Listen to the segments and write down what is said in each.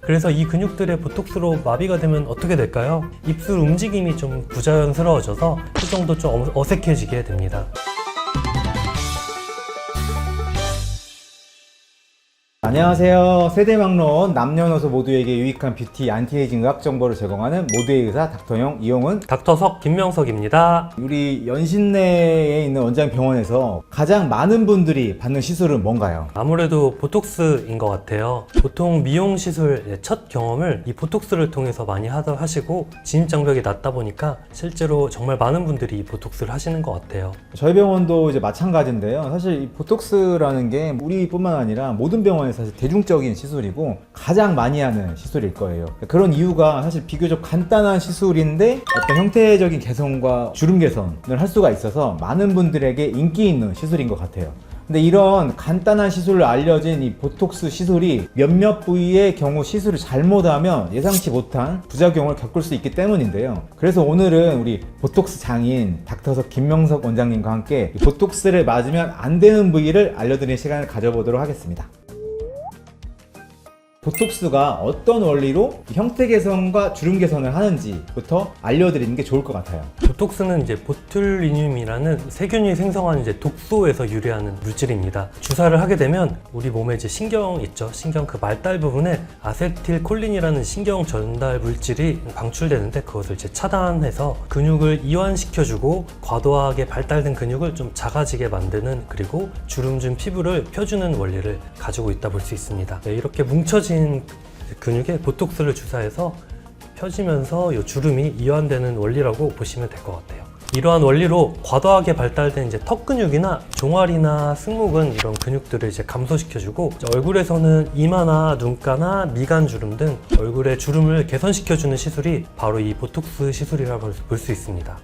그래서 이 근육들의 보톡스로 마비가 되면 어떻게 될까요? 입술 움직임이 좀 부자연스러워져서 표정도 좀 어- 어색해지게 됩니다. 안녕하세요. 세대막론 남녀노소 모두에게 유익한 뷰티 안티에이징 의학 정보를 제공하는 모두의 의사 닥터용 이용은 닥터석 김명석입니다. 우리 연신내에 있는 원장 병원에서 가장 많은 분들이 받는 시술은 뭔가요? 아무래도 보톡스인 것 같아요. 보통 미용 시술 첫 경험을 이 보톡스를 통해서 많이 하다 하시고 진입 장벽이 낮다 보니까 실제로 정말 많은 분들이 이 보톡스를 하시는 것 같아요. 저희 병원도 이제 마찬가지인데요. 사실 이 보톡스라는 게 우리뿐만 아니라 모든 병원에서 사실 대중적인 시술이고 가장 많이 하는 시술일 거예요. 그런 이유가 사실 비교적 간단한 시술인데 어떤 형태적인 개선과 주름 개선을 할 수가 있어서 많은 분들에게 인기 있는 시술인 것 같아요. 근데 이런 간단한 시술로 알려진 이 보톡스 시술이 몇몇 부위의 경우 시술을 잘못하면 예상치 못한 부작용을 겪을 수 있기 때문인데요. 그래서 오늘은 우리 보톡스 장인 닥터석 김명석 원장님과 함께 이 보톡스를 맞으면 안 되는 부위를 알려드리는 시간을 가져보도록 하겠습니다. 보톡스가 어떤 원리로 형태 개선과 주름 개선을 하는지부터 알려드리는 게 좋을 것 같아요. 보톡스는 이제 보툴리늄이라는 세균이 생성한 이제 독소에서 유래하는 물질입니다. 주사를 하게 되면 우리 몸에 이제 신경 있죠. 신경 그 말달 부분에 아세틸콜린이라는 신경 전달 물질이 방출되는데 그것을 이제 차단해서 근육을 이완시켜주고 과도하게 발달된 근육을 좀 작아지게 만드는 그리고 주름진 피부를 펴주는 원리를 가지고 있다 볼 수 있습니다. 네, 이렇게 뭉쳐진 근육에 보톡스를 주사해서 펴지면서 이 주름이 이완되는 원리라고 보시면 될 것 같아요. 이러한 원리로 과도하게 발달된 이제 턱 근육이나 종아리나 승모근 이런 근육들을 이제 감소시켜주고 이제 얼굴에서는 이마나 눈가나 미간 주름 등 얼굴의 주름을 개선시켜주는 시술이 바로 이 보톡스 시술이라고 볼 수 있습니다.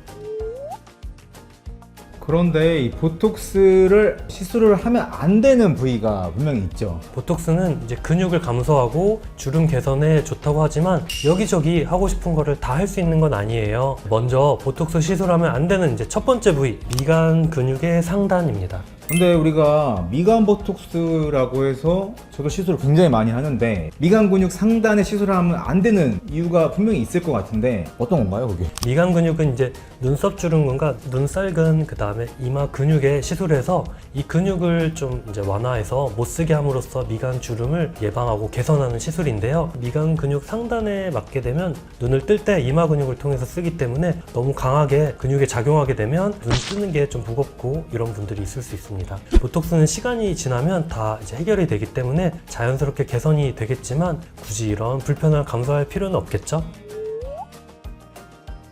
그런데 이 보톡스를 시술을 하면 안 되는 부위가 분명히 있죠. 보톡스는 이제 근육을 감소하고 주름 개선에 좋다고 하지만 여기저기 하고 싶은 거를 다 할 수 있는 건 아니에요. 먼저 보톡스 시술하면 안 되는 이제 첫 번째 부위 미간 근육의 상단입니다. 근데 우리가 미간 보톡스라고 해서 저도 시술을 굉장히 많이 하는데 미간 근육 상단에 시술을 하면 안 되는 이유가 분명히 있을 것 같은데 어떤 건가요, 그게? 미간 근육은 이제 눈썹 주름근과 눈살근 그 다음에 이마 근육에 시술해서 이 근육을 좀 이제 완화해서 못 쓰게 함으로써 미간 주름을 예방하고 개선하는 시술인데요. 미간 근육 상단에 맞게 되면 눈을 뜰 때 이마 근육을 통해서 쓰기 때문에 너무 강하게 근육에 작용하게 되면 눈 뜨는 게 좀 무겁고 이런 분들이 있을 수 있습니다. 보톡스는 시간이 지나면 다 이제 해결이 되기 때문에 자연스럽게 개선이 되겠지만 굳이 이런 불편을 감수할 필요는 없겠죠?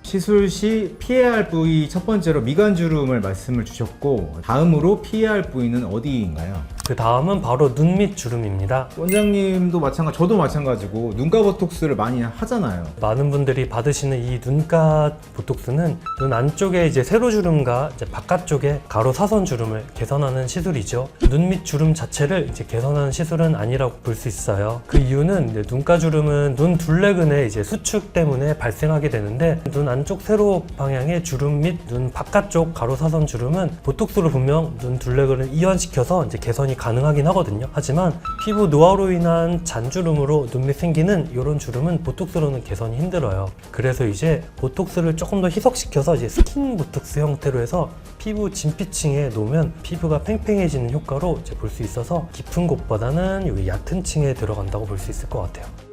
시술 시 피해야 할 부위 첫 번째로 미간 주름을 말씀을 주셨고 다음으로 피해야 할 부위는 어디인가요? 그 다음은 바로 눈 밑 주름입니다. 원장님도 마찬가지, 저도 마찬가지고 눈가 보톡스를 많이 하잖아요. 많은 분들이 받으시는 이 눈가 보톡스는 눈 안쪽에 이제 세로 주름과 이제 바깥쪽에 가로 사선 주름을 개선하는 시술이죠. 눈 밑 주름 자체를 이제 개선하는 시술은 아니라고 볼 수 있어요. 그 이유는 눈가 주름은 눈 둘레근의 이제 수축 때문에 발생하게 되는데 눈 안쪽 세로 방향의 주름 및 눈 바깥쪽 가로 사선 주름은 보톡스로 분명 눈 둘레근을 이완시켜서 이제 개선이 가능하긴 하거든요. 하지만 피부 노화로 인한 잔주름으로 눈밑 생기는 이런 주름은 보톡스로는 개선이 힘들어요. 그래서 이제 보톡스를 조금 더 희석시켜서 이제 스킨 보톡스 형태로 해서 피부 진피층에 놓으면 피부가 팽팽해지는 효과로 이제 볼 수 있어서 깊은 곳보다는 여기 얕은 층에 들어간다고 볼 수 있을 것 같아요.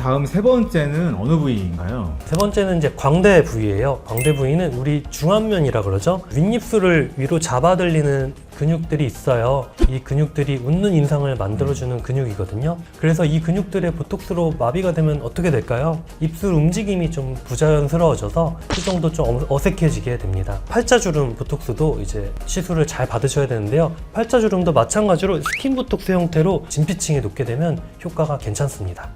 다음 세 번째는 어느 부위인가요? 세 번째는 이제 광대 부위예요. 광대 부위는 우리 중안면이라 그러죠. 윗입술을 위로 잡아들리는 근육들이 있어요. 이 근육들이 웃는 인상을 만들어주는 근육이거든요. 그래서 이 근육들의 보톡스로 마비가 되면 어떻게 될까요? 입술 움직임이 좀 부자연스러워져서 표정도 좀 어- 어색해지게 됩니다. 팔자주름 보톡스도 이제 시술을 잘 받으셔야 되는데요. 팔자주름도 마찬가지로 스킨 보톡스 형태로 진피층에 놓게 되면 효과가 괜찮습니다.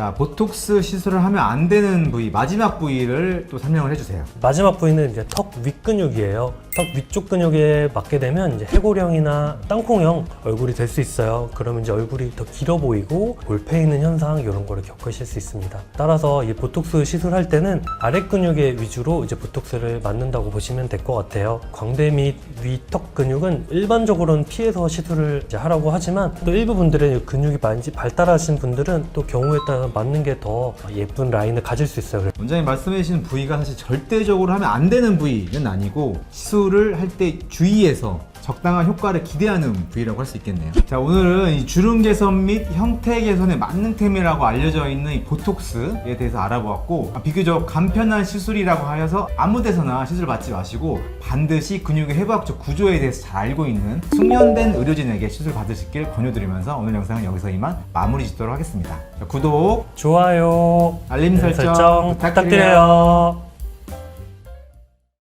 자, 보톡스 시술을 하면 안 되는 부위, 마지막 부위를 또 설명을 해주세요. 마지막 부위는 이제 턱 윗근육이에요. 턱 위쪽 근육에 맞게 되면 이제 해골형이나 땅콩형 얼굴이 될 수 있어요. 그러면 이제 얼굴이 더 길어 보이고 볼페 있는 현상 이런 거를 겪으실 수 있습니다. 따라서 이 보톡스 시술할 때는 아래 근육에 위주로 이제 보톡스를 맞는다고 보시면 될 것 같아요. 광대 및 위 턱 근육은 일반적으로는 피해서 시술을 하라고 하지만 또 일부 분들의 근육이 많이 발달하신 분들은 또 경우에 따라 맞는 게 더 예쁜 라인을 가질 수 있어요. 원장님 말씀해 주신 부위가 사실 절대적으로 하면 안 되는 부위는 아니고 시술을 할 때 주의해서 적당한 효과를 기대하는 부위라고 할 수 있겠네요. 자, 오늘은 이 주름 개선 및 형태 개선의 만능템이라고 알려져 있는 이 보톡스에 대해서 알아보았고 아, 비교적 간편한 시술이라고 하여서 아무 데서나 시술 받지 마시고 반드시 근육의 해부학적 구조에 대해서 잘 알고 있는 숙련된 의료진에게 시술 받으시길 권유드리면서 오늘 영상은 여기서 이만 마무리 짓도록 하겠습니다. 자, 구독, 좋아요, 알림 설정, 부탁드려요.